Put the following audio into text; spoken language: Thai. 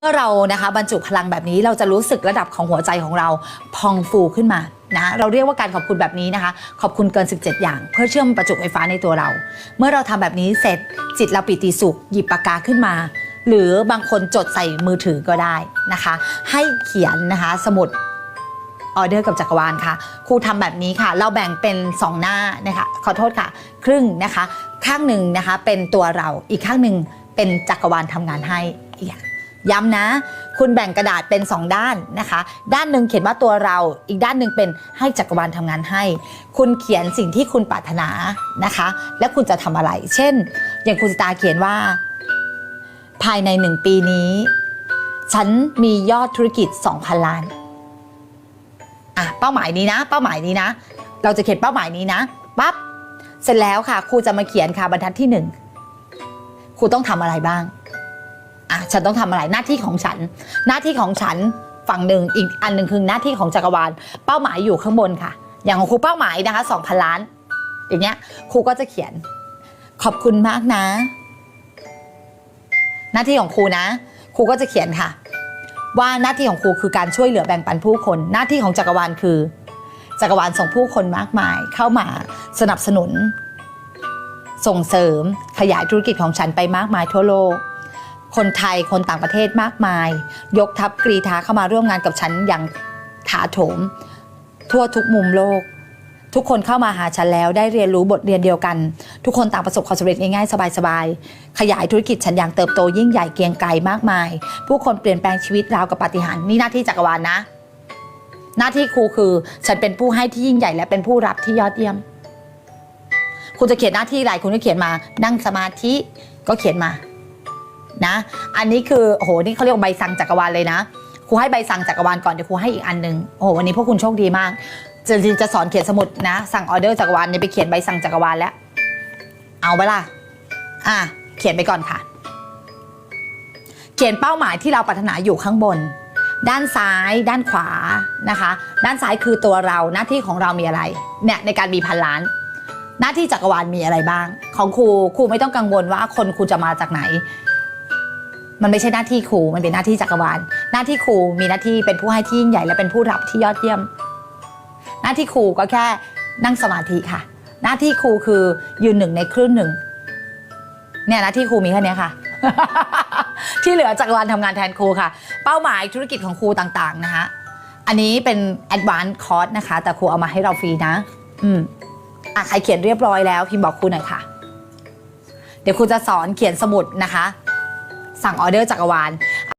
เมื่อเรานะคะบรรจุพลังแบบนี้เราจะรู้สึกระดับของหัวใจของเราพองฟูขึ้นมานะเราเรียกว่าการขอบคุณแบบนี้นะคะ ขอบคุณเกิน 17 อย่าง เพื่อเชื่อมประจุไฟฟ้าในตัวเรา เมื่อเราทำแบบนี้เสร็จจิตเราปิติสุข หยิบปากกาขึ้นมา หรือบางคนจดใส่มือถือก็ได้นะคะ ให้เขียนนะคะสมุดออเดอร์กับจักรวาลค่ะ ครูทำแบบนี้ค่ะ เราแบ่งเป็น 2 หน้านะคะขอโทษค่ะ ครึ่งนะคะ ข้างหนึ่งนะคะเป็นตัวเราอีกข้างหนึ่งเป็นจักรวาลทำงานให้อีก ย้ำนะ คุณแบ่งกระดาษเป็น 2 ด้านนะคะ ด้านหนึ่งเขียนว่าตัวเรา อีกด้านหนึ่งเป็นให้จักรวาลทำงานให้ คุณเขียนสิ่งที่คุณปรารถนานะคะ และคุณจะทำอะไร เช่น อย่างคุณสตาเขียนว่า ภายในหนึ่งปีนี้ ฉันมียอดธุรกิจ 2,000 ล้านอะเป้าหมายนี้นะ เป้าหมายนี้นะ เราจะเขียนเป้าหมายนี้นะปั๊บเสร็จแล้วค่ะ ครูจะมาเขียนค่ะบรรทัดที่หนึ่งครูต้องทำอะไรบ้างะฉันต้องทำอะไรหน้าที่ของฉัน หน้าที่ของฉันฝั่งหนึ่งอีกอันหนึ่งคือหน้าที่ของจักรวาล เป้าหมายอยู่ข้างบนค่ะ อย่างของครูเป้าหมายนะคะสองพันล้าน อย่างเงี้ยครูก็จะเขียน ขอบคุณมากนะ หน้าที่ของครูนะ ครูก็จะเขียนค่ะ ว่าหน้าที่ของครูคือการช่วยเหลือแบ่งปันผู้คน หน้าที่ของจักรวาลคือ จักรวาลส่งผู้คนมากมาย เข้ามาสนับสนุน ส่งเสริมขยายธุรกิจของฉันไปมากมายทั่วโลก คนไทยคนต่างประเทศมากมาย ยกทัพกรีธาเข้ามาร่วมงานกับฉันอย่างถาโถม ทั่วทุกมุมโลก ทุกคนเข้ามาหาฉันแล้วได้เรียนรู้บทเรียนเดียวกัน ทุกคนต่างประสบความสำเร็จง่ายๆสบายๆขยายธุรกิจฉันอย่างเติบโตยิ่งใหญ่เกียงไกรมากมาย ผู้คนเปลี่ยนแปลงชีวิตราวกับปาฏิหาริย์นี่หน้าที่จักรวาลนะ หน้าที่ครูคือฉันเป็นผู้ให้ที่ยิ่งใหญ่และเป็นผู้รับที่ยอดเยี่ยม คุณจะเขียนหน้าที่อะไรคุณก็เขียนมา นั่งสมาธิก็เขียนมา นะ อันนี้คือโอ้โหนี่เขาเรียกใบสั่งจักรวาลเลยนะครูให้ใบสั่งจักรวาลก่อนเดี๋ยวครูให้อีกอันหนึ่งโอ้โหวันนี้พวกคุณโชคดีมากจะจะสอนเขียนสมุดนะ สั่งออเดอร์จักรวาลเนี่ยไปเขียนใบสั่งจักรวาลแล้ว เอาไปล่ะอะเขียนไปก่อนค่ะ เขียนเป้าหมายที่เราปรารถนาอยู่ข้างบน ด้านซ้าย ด้านขวานะคะ ด้านซ้ายคือตัวเราหน้าที่ของเรามีอะไรเนี่ยในการมีพันล้าน หน้าที่จักรวาลมีอะไรบ้าง ของครูครูไม่ต้องกังวลว่าคนครูจะมาจากไหน มันไม่ใช่หน้าที่ครูมันเป็นหน้าที่จักรวาล หน้าที่ครูมีหน้าที่เป็นผู้ให้ที่ยิ่งใหญ่และเป็นผู้รับที่ยอดเยี่ยม หน้าที่ครูก็แค่นั่งสมาธิค่ะ หน้าที่ครูคือยืนหนึ่งในคลื่นหนึ่งเนี่ยหน้าที่ครูมีแค่นี้ค่ะ ที่เหลือจักรวาลทำงานแทนครูค่ะ เป้าหมายธุรกิจของครูต่างๆนะคะอันนี้เป็น advanced course นะคะ แต่ครูเอามาให้เราฟรีนะ อืมอะใครเขียนเรียบร้อยแล้วพิมพ์บอกครูหน่อยค่ะ เดี๋ยวครูจะสอนเขียนสมุดนะคะ สั่งออเดอร์จักรวาล